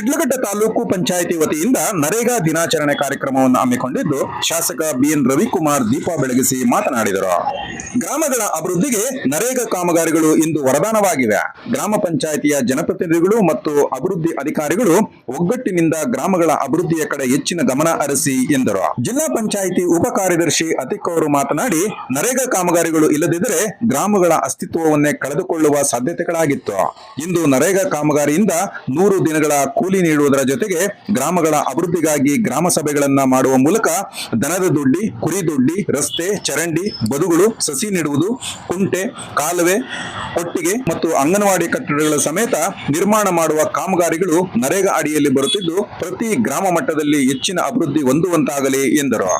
ಶಿಡ್ಲಘಟ್ಟ ತಾಲೂಕು ಪಂಚಾಯಿತಿ ವತಿಯಿಂದ ನರೇಗಾ ದಿನಾಚರಣೆ ಕಾರ್ಯಕ್ರಮವನ್ನು ಹಮ್ಮಿಕೊಂಡಿದ್ದು ಶಾಸಕ ಬಿಎನ್ ರವಿಕುಮಾರ್ ದೀಪ ಬೆಳಗಿಸಿ ಮಾತನಾಡಿದರು. ಗ್ರಾಮಗಳ ಅಭಿವೃದ್ಧಿಗೆ ನರೇಗಾ ಕಾಮಗಾರಿಗಳು ಇಂದು ವರದಾನವಾಗಿವೆ. ಗ್ರಾಮ ಪಂಚಾಯಿತಿಯ ಜನಪ್ರತಿನಿಧಿಗಳು ಮತ್ತು ಅಭಿವೃದ್ಧಿ ಅಧಿಕಾರಿಗಳು ಒಗ್ಗಟ್ಟಿನಿಂದ ಗ್ರಾಮಗಳ ಅಭಿವೃದ್ಧಿಯ ಕಡೆ ಹೆಚ್ಚಿನ ಗಮನ ಹರಿಸಿ ಎಂದರು. ಜಿಲ್ಲಾ ಪಂಚಾಯಿತಿ ಉಪ ಕಾರ್ಯದರ್ಶಿ ಅತಿಕ್ ಅವರು ಮಾತನಾಡಿ, ನರೇಗಾ ಕಾಮಗಾರಿಗಳು ಇಲ್ಲದಿದ್ದರೆ ಗ್ರಾಮಗಳ ಅಸ್ತಿತ್ವವನ್ನೇ ಕಳೆದುಕೊಳ್ಳುವ ಸಾಧ್ಯತೆಗಳಾಗಿತ್ತು. ಇಂದು ನರೇಗಾ ಕಾಮಗಾರಿಯಿಂದ ನೂರು ದಿನಗಳ ಕೂಲಿ ನೀಡುವುದರ ಜೊತೆಗೆ ಗ್ರಾಮಗಳ ಅಭಿವೃದ್ಧಿಗಾಗಿ ಗ್ರಾಮ ಸಭೆಗಳನ್ನ ಮಾಡುವ ಮೂಲಕ ದನದ ದೊಡ್ಡಿ, ಕುರಿ ದೊಡ್ಡಿ, ರಸ್ತೆ, ಚರಂಡಿ, ಬದುಗಳು, ಸಸಿ ನೆಡುವುದು, ಕುಂಟೆ, ಕಾಲುವೆ ಒಟ್ಟಿಗೆ ಮತ್ತು ಅಂಗನವಾಡಿ ಕಟ್ಟಡಗಳ ಸಮೇತ ನಿರ್ಮಾಣ ಮಾಡುವ ಕಾಮಗಾರಿಗಳು ನರೇಗಾ ಅಡಿಯಲ್ಲಿ ಬರುತ್ತಿದ್ದು ಪ್ರತಿ ಗ್ರಾಮ ಮಟ್ಟದಲ್ಲಿ ಹೆಚ್ಚಿನ ಅಭಿವೃದ್ಧಿ ಹೊಂದುವಂತಾಗಲಿ ಎಂದರು.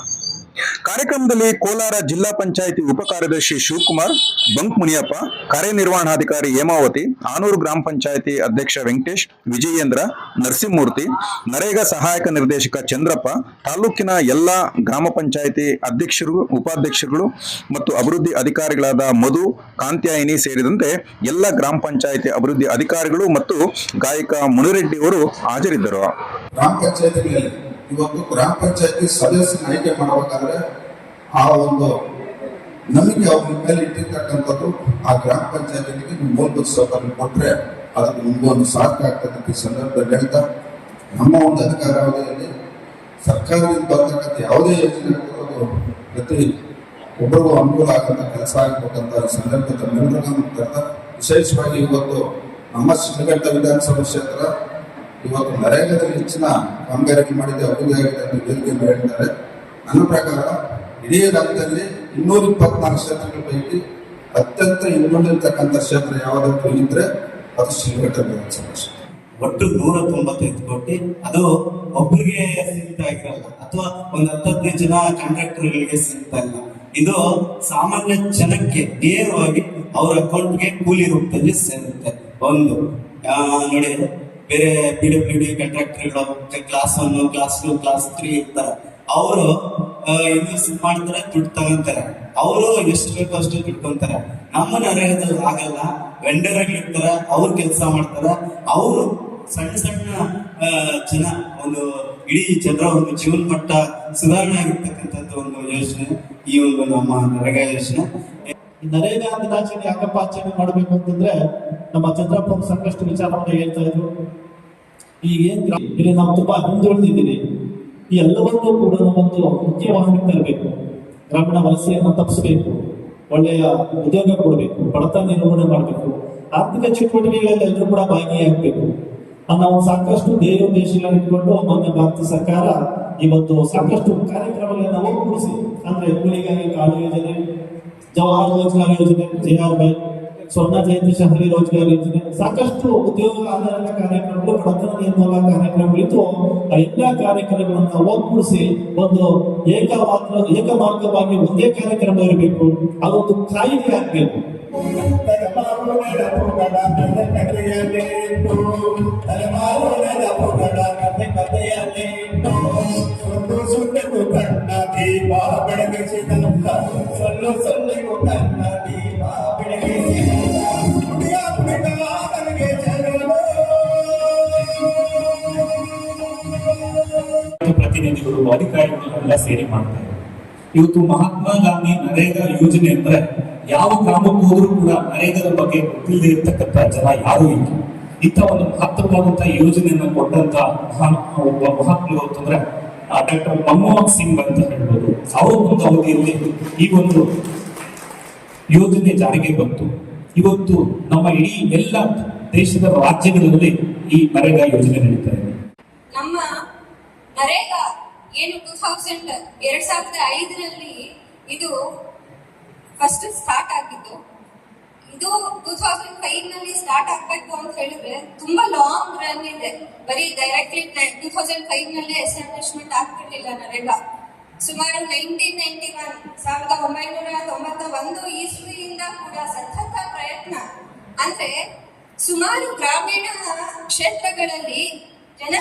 ಕಾರ್ಯಕ್ರಮದಲ್ಲಿ ಕೋಲಾರ ಜಿಲ್ಲಾ ಪಂಚಾಯಿತಿ ಉಪ ಕಾರ್ಯದರ್ಶಿ ಶಿವಕುಮಾರ್, ಬಂಕ್ ಮುನಿಯಪ್ಪ, ಕಾರ್ಯನಿರ್ವಹಣಾಧಿಕಾರಿ ಹೇಮಾವತಿ, ಆನೂರು ಗ್ರಾಮ ಪಂಚಾಯಿತಿ ಅಧ್ಯಕ್ಷ ವೆಂಕಟೇಶ್, ವಿಜಯೇಂದ್ರ, ನರಸಿಂಹಮೂರ್ತಿ, ನರೇಗಾ ಸಹಾಯಕ ನಿರ್ದೇಶಕ ಚಂದ್ರಪ್ಪ, ತಾಲೂಕಿನ ಎಲ್ಲ ಗ್ರಾಮ ಪಂಚಾಯಿತಿ ಅಧ್ಯಕ್ಷರು, ಉಪಾಧ್ಯಕ್ಷರುಗಳು ಮತ್ತು ಅಭಿವೃದ್ಧಿ ಅಧಿಕಾರಿಗಳಾದ ಮಧು, ಕಾಂತ್ಯಾಯಿನಿ ಸೇರಿದಂತೆ ಎಲ್ಲ ಗ್ರಾಮ ಪಂಚಾಯಿತಿ ಅಭಿವೃದ್ಧಿ ಅಧಿಕಾರಿಗಳು ಮತ್ತು ಗಾಯಕ ಮುನಿರೆಡ್ಡಿ ಅವರು ಹಾಜರಿದ್ದರು. ಇವತ್ತು ಗ್ರಾಮ ಪಂಚಾಯತಿ ಸದಸ್ಯನ ಆಯ್ಕೆ ಮಾಡಬೇಕಾದ್ರೆ ಆ ಒಂದು ನಂಬಿಕೆ ಅವ್ರ ಮೇಲೆ ಇಟ್ಟಿರ್ತಕ್ಕಂಥದ್ದು ಆ ಗ್ರಾಮ ಪಂಚಾಯತಿಗೆ ಮೂಲಭೂತ ಸೌಕರ್ಯ ಕೊಟ್ಟರೆ ಅದಕ್ಕೆ ನಿಮ್ಗೊಂದು ಆಗ್ತದೆ ಅಂತ ಈ ಸಂದರ್ಭದಲ್ಲಿ ಹೇಳ್ತಾ. ನಮ್ಮ ಒಂದು ಅಧಿಕಾರಾವಧಿಯಲ್ಲಿ ಸರ್ಕಾರದಿಂದ ಬರ್ತಕ್ಕಂಥ ಯಾವುದೇ ಯೋಜನೆ ಪ್ರತಿ ಒಬ್ಬರಿಗೂ ಅನುಕೂಲ ಆಗಂತ ಕೆಲಸ ಆಗಬೇಕಂತ ಸಂದರ್ಭದಲ್ಲಿ ವಿಶೇಷವಾಗಿ ಇವತ್ತು ನಮ್ಮ ಶಿಡ್ಲಘಟ್ಟ ವಿಧಾನಸಭಾ ಕ್ಷೇತ್ರ ಇವತ್ತು ನರೇಗಾದಲ್ಲಿ ಹೆಚ್ಚಿನ ಕಾಮಗಾರಿಕೆ ಮಾಡಿದ ಅಭಿವೃದ್ಧಿ ಆಗಿದೆ ಅಂತ ಹೇಳಿಕೆ ಹೇಳಿದ್ದಾರೆ ನನ್ನ ಪ್ರಕಾರ ಇಡೀ ರಾಜ್ಯದಲ್ಲಿ ಇನ್ನೂರ ಇಪ್ಪತ್ನಾಲ್ಕು ಕ್ಷೇತ್ರಗಳ ಪೈಕಿ ಅತ್ಯಂತ ಹಿಂದುಳಿದಿರ್ತಕ್ಕಂಥ ಕ್ಷೇತ್ರ ಯಾವುದಾದ್ರು ಇದ್ರೆ ಅದು ಶ್ರೀಘಟ್ಟ ಕ್ಷೇತ್ರ. ಒಟ್ಟು ನೂರ ತೊಂಬತ್ತೈದು ಕೋಟಿ. ಅದು ಒಬ್ಬರಿಗೆ ಸೀಮಿತ ಆಗಿರಲ್ಲ, ಅಥವಾ ಒಂದು ಹತ್ತದೈದು ಜನ ಕಾಂಟ್ರಾಕ್ಟರ್ಗಳಿಗೆ ಸೀಮಿತ ಇಲ್ಲ ಇದು ಸಾಮಾನ್ಯ ಜನಕ್ಕೆ ನೇರವಾಗಿ ಅವರ ಅಕೌಂಟ್ಗೆ ಕೂಲಿ ರೂಪದಲ್ಲಿ ಸೇರುತ್ತೆ. ಒಂದು ನೋಡಿ ಬೇರೆ P W D ಕಾಂಟ್ರಾಕ್ಟರ್ಗಳು class one class two class three ಇರ್ತಾರೆ ಅವರು ಇನ್ವೆಸ್ಟ್ ಮಾಡ್ತಾರೆ, ದುಡ್ಡು ತಗೊಂತಾರೆ. ಅವರು ಎಷ್ಟು ಬೇಕೋ ಅಷ್ಟು ದುಡ್ಕೊಂತಾರೆ ನಮ್ಮ ನರೇಗಾದಲ್ಲಿ ಆಗಲ್ಲ ವೆಂಡರ್ ಇರ್ತಾರೆ, ಅವ್ರು ಕೆಲಸ ಮಾಡ್ತಾರೆ. ಅವರು ಸಣ್ಣ ಸಣ್ಣ ಜನ, ಒಂದು ಇಡೀ ಜನರ ಒಂದು ಜೀವನ ಮಟ್ಟ ಸುಧಾರಣೆ ಆಗಿರ್ತಕ್ಕಂಥದ್ದು ಒಂದು ಯೋಜನೆ. ಈ ಒಂದು ನಮ್ಮ ನರೇಗಾ ಯೋಜನೆ. ನರೇಗಾ ದಿನಾಚರಣೆ ಯಾಕಪ್ಪ ಆಚರಣೆ ಮಾಡಬೇಕು ಅಂತಂದ್ರೆ ನಮ್ಮ ಚಂದ್ರಪ್ಪ ಸಾಕಷ್ಟು ವಿಚಾರವನ್ನು ಹೇಳ್ತಾ ಇದ್ರು. ಈಗ ಏನ್ ಗ್ರಾ- ಇಲ್ಲಿ ನಾವು ತುಂಬಾ ಹಿಂದುಳಿದಿದ್ದೀವಿ. ಈ ಎಲ್ಲವನ್ನೂ ಕೂಡ ನಾವೊಂದು ಮುಖ್ಯವಾಗಿ ತರಬೇಕು. ಗ್ರಾಮೀಣ ವಲಸೆಯನ್ನು ತಪ್ಪಿಸಬೇಕು. ಒಳ್ಳೆಯ ಉದ್ಯೋಗ ಕೊಡಬೇಕು. ಬಡತನ ನಿರ್ವಹಣೆ ಮಾಡಬೇಕು. ಆರ್ಥಿಕ ಚಟುವಟಿಕೆಗಳಲ್ಲಿ ಎಲ್ಲರೂ ಕೂಡ ಭಾಗಿಯಾಗಬೇಕು. ನಾವು ಸಾಕಷ್ಟು ಧ್ಯೇಯ ಉದ್ದೇಶಗಳನ್ನು ಇಟ್ಕೊಂಡು ಮಾನ್ಯ ಭಾರತ ಸರ್ಕಾರ ಇವತ್ತು ಸಾಕಷ್ಟು ಕಾರ್ಯಕ್ರಮಗಳನ್ನು ಒಗ್ಗೂಡಿಸಿ ಅಂದ್ರೆ ಕೂಲಿಗಾಗಿ ಕಾಳು ಯೋಜನೆ ಜವಾಹರ್ ರೋಜ್ಗಾರ್ ಯೋಜನೆ ಜೆ ಆರ್ ಬೈ ಸ್ವರ್ಣ ಜಯಂತಿ ಶಹರಿ ರೋಜ್ಗಾರ್ ಯೋಜನೆ ಸಾಕಷ್ಟು ಉದ್ಯೋಗ ಆಧಾರಿತ ಕಾರ್ಯಕ್ರಮಗಳು ಬಡತನ ನಿರ್ಮೂಲ ಕಾರ್ಯಕ್ರಮಗಳಿದ್ದು ಆ ಎಲ್ಲ ಕಾರ್ಯಕ್ರಮಗಳನ್ನು ಒಗ್ಗೂಡಿಸಿ ಒಂದು ಏಕಮಾತ್ರ ಏಕಮಾರ್ಗವಾಗಿ ಒಂದೇ ಕಾರ್ಯಕ್ರಮ ಇರಬೇಕು ಅದೊಂದು ಕಾಯಿದೆ ಆಗ್ಬೇಕು ಸೊಲ್ಲು ಪ್ರತಿನಿಧಿಗಳು ಅಧಿಕಾರಿಗಳು ಎಲ್ಲ ಸೇರಿ ಮಾಡ್ತಾರೆ ಇವತ್ತು ಮಹಾತ್ಮ ಗಾಂಧಿ ನರೇಗಾ ಯೋಜನೆ ಅಂದ್ರೆ ಯಾವ ಗ್ರಾಮಕ್ಕೆ ಹೋದ್ರೂ ಕೂಡ ನರೇಗಾದ ಬಗ್ಗೆ ಗೊತ್ತಿಲ್ಲದೆ ಇರ್ತಕ್ಕಂಥ ಜನ ಯಾರು ಇಲ್ಲ. ಇಂಥ ಒಂದು ಮಹತ್ವವಾದಂತಹ ಯೋಜನೆಯನ್ನ ಕೊಟ್ಟಂತ ಒಬ್ಬ ಮಹಾತ್ಮರು ಅಂತಂದ್ರೆ ಡಾಕ್ಟರ್ ಮನಮೋಹನ್ ಸಿಂಗ್ ಅಂತ ಹೇಳ್ಬೋದು. ಅವರ ಒಂದು ಅವಧಿಯಲ್ಲಿ ಈ ಒಂದು ಯೋಜನೆ ಜಾರಿಗೆ ಬಂತು. ಇವತ್ತು ನಮ್ಮ ಇಡೀ ಎಲ್ಲ ದೇಶದ ರಾಜ್ಯಗಳಲ್ಲಿ ಈ ನರೇಗಾ ಯೋಜನೆ ನಡೀತಾ ಇದೆ. ನಮ್ಮ ನರೇಗಾ ಏನು ಟೂ ಥೌಸಂಡ್ ಎರಡ್ ಸಾವಿರದ ಐದರಲ್ಲಿ ಇದು ಫಸ್ಟ್ ಸ್ಟಾರ್ಟ್ ಆಗಿದ್ದು. ಇದು ಟೂ ತೌಸಂಡ್ ಫೈವ್ನಲ್ಲಿ ಸ್ಟಾರ್ಟ್ ಆಗ್ಬೇಕು ಅಂತ ಹೇಳಿದ್ರೆ ತುಂಬಾ ಲಾಂಗ್ ರನ್ ಇದೆ. ಬರೀ ಡೈರೆಕ್ಟ್ಲಿ ಟೂ ತೌಸಂಡ್ ಫೈವ್ನಲ್ಲಿ ಎಸ್ಟಾಬ್ಲಿಷ್ಮೆಂಟ್ ಆಗ್ಬಿಟ್ಟಿಲ್ಲ ನರೇಗಾ. ಸುಮಾರು ನೈನ್ಟೀನ್ ನೈನ್ಟಿ ಒನ್ ಸಾವಿರದ ಒಂಬೈನೂರ ತೊಂಬತ್ತ ಒಂದು ಇಸ್ವಿಯಿಂದ ಕೂಡ ಸತತ ಪ್ರಯತ್ನ. ಅಂದ್ರೆ ಸುಮಾರು ಗ್ರಾಮೀಣ ಕ್ಷೇತ್ರಗಳಲ್ಲಿ ಜನ